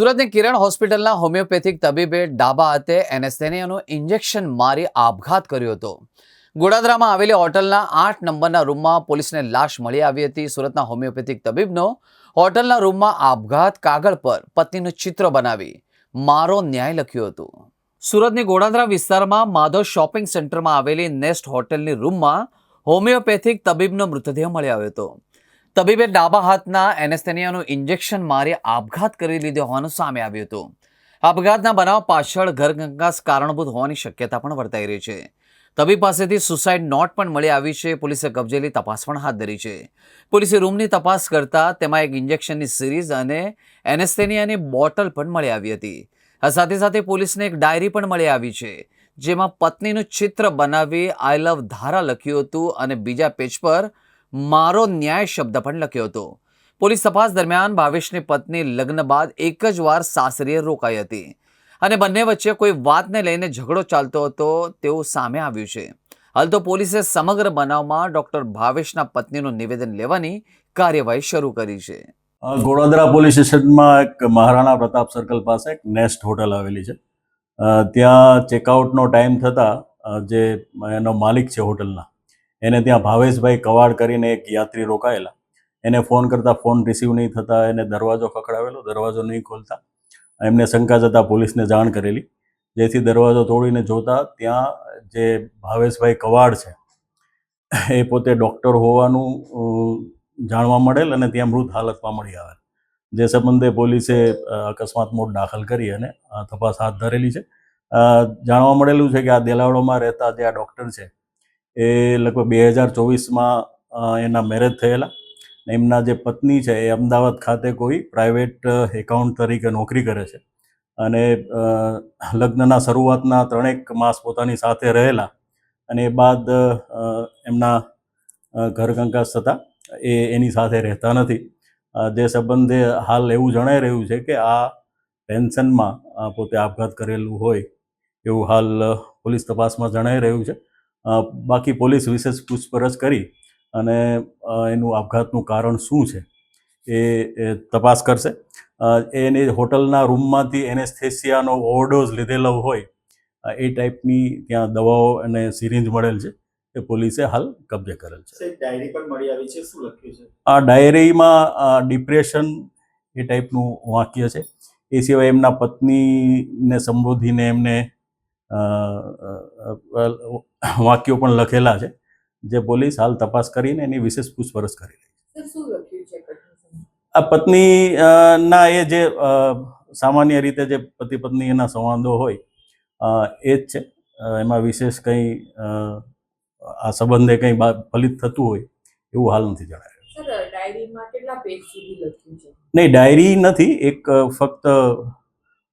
સુરતની કિરણ હોસ્પિટલના હોમિયોપેથિક તબીબે ડાબા હાથે એનેસ્થેનિયાનું ઇન્જેક્શન મારી આપઘાત કર્યો હતો. ગોડાદરામાં આવેલી હોટલના આઠ નંબરના રૂમમાં પોલીસને લાશ મળી આવી હતી. સુરતના હોમિયોપેથિક તબીબનો હોટલના રૂમમાં આપઘાત કાગળ પર પત્નીનું ચિત્ર બનાવી મારો ન્યાય લખ્યું હતું. સુરતની ગોડાદરા વિસ્તારમાં માધવ શોપિંગ સેન્ટરમાં આવેલી નેસ્ટ હોટેલની રૂમમાં હોમિયોપેથિક તબીબનો મૃતદેહ મળી આવ્યો હતો. તબીબે ડાબા હાથના એનેસ્થેનિયાનું ઇન્જેક્શન મારી આપઘાત કરી લીધો હોવાનું સામે આવ્યું હતું. આપઘાતના બનાવ પાછળ ઘરગંગાસ કારણભૂત હોવાની શક્યતા પણ વર્તાઈ રહી છે. તબીબ પાસેથી સુસાઇડ નોટ પણ મળી આવી છે. પોલીસે કબજેલી તપાસ પણ હાથ ધરી છે. પોલીસે રૂમની તપાસ કરતા તેમાં એક ઇન્જેક્શનની સિરીઝ અને એનેસ્થેનિયાની બોટલ પણ મળી આવી હતી. સાથે સાથે પોલીસને એક ડાયરી પણ મળી આવી છે, જેમાં પત્નીનું ચિત્ર બનાવી આઈ લવ ધારા લખ્યું હતું અને બીજા પેજ પર મારો ન્યાય શબ્દ પણ લખ્યો હતો. પોલીસ તપાસ દરમિયાન ભાવેશની પત્ની લગ્ન બાદ એક જ વાર સાસરીએ રોકાઈ હતી અને બંને વચ્ચે કોઈ વાતને લઈને ઝઘડો ચાલતો હતો તેવું સામે આવ્યું છે. હાલ તો પોલીસે સમગ્ર બનાવમાં ડોક્ટર ભાવેશના પત્નીનું નિવેદન લેવાની કાર્યવાહી શરૂ કરી છે. અ, ગોળાદરા પોલીસ સ્ટેશનમાં એક મહારાણા પ્રતાપ સર્કલ પાસે એક નેસ્ટ હોટલ આવેલી છે. ત્યાં ચેકઆઉટનો ટાઈમ થતાં જે એનો માલિક છે હોટલના એને ત્યાં ભાવેશભાઈ કવાડ કરીને એક યાત્રી રોકાયેલા. એને ફોન કરતાં ફોન રિસીવ નહીં થતા, એને દરવાજો ખખડાવેલો, દરવાજો નહીં ખોલતા. એમને શંકા જતાં પોલીસને જાણ કરેલી. જેથી દરવાજો તોડીને જોતા ત્યાં જે ભાવેશભાઈ કવાડ છે, એ પોતે ડૉક્ટર હોવાનું જાણવા મળેલ અને ત્યાં મૃત હાલતમાં મળી આવેલ. જે સંબંધે પોલીસે અકસ્માત મોડ દાખલ કરી અને તપાસ હાથ ધરેલી છે. જાણવા મળેલું છે કે આ દેલાવડોમાં રહેતા જે આ ડૉક્ટર છે એ લગભગ બે હજાર ચોવીસમાં એના મેરેજ થયેલા. એમના જે પત્ની છે એ અમદાવાદ ખાતે કોઈ પ્રાઇવેટ એકાઉન્ટ તરીકે નોકરી કરે છે. અને લગ્નના શરૂઆતના ત્રણેક માસ પોતાની સાથે રહેલા. અને એ બાદ એમના ઘર કંકાસ થતાં એ એની સાથે રહેતા નથી. જે સંબંધે હાલ એવું જણાઈ રહ્યું છે કે આ પેન્શનમાં પોતે આપઘાત કરેલું હોય એવું હાલ પોલીસ તપાસમાં જણાઈ રહ્યું છે. બાકી પોલીસ વિશેષ પૂછપરછ કરી અને એનું આપઘાતનું કારણ શું છે એ તપાસ કરશે. એને હોટલના રૂમમાંથી એનેસ્થેસિયાનો ઓવરડોઝ લીધેલો હોય એ ટાઈપની ત્યાં દવાઓ અને સિરિંજ મળેલ છે એ પોલીસે હાલ કબજે કરેલ છે. ડાયરી પણ મળી આવી છે શું લખ્યું છે? આ ડાયરીમાં ડિપ્રેશન એ ટાઈપનું વાક્ય છે. એ સિવાય એમના પત્નીને સંબોધીને એમને વાક્યો પણ લખેલા છે જે પોલીસ હાલ તપાસ કરીને એની વિશેષ પૂછપરછ કરી રહી છે. આ પત્ની ના એ જે સામાન્ય રીતે જે પતિ પત્ની એના સંવાદો હોય એ જ છે. એમાં વિશેષ કંઈ આ સંબંધે કંઈ ફલિત થતું હોય એવું હાલ નથી જણાય. નહીં ડાયરી નથી એક ફક્ત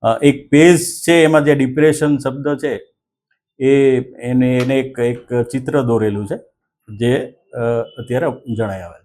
એક પેજ છે, એમાં જે ડિપ્રેશન શબ્દ છે, એ એને એને એક એક ચિત્ર દોરેલું છે, જે અત્યારે જણાઈ આવેલ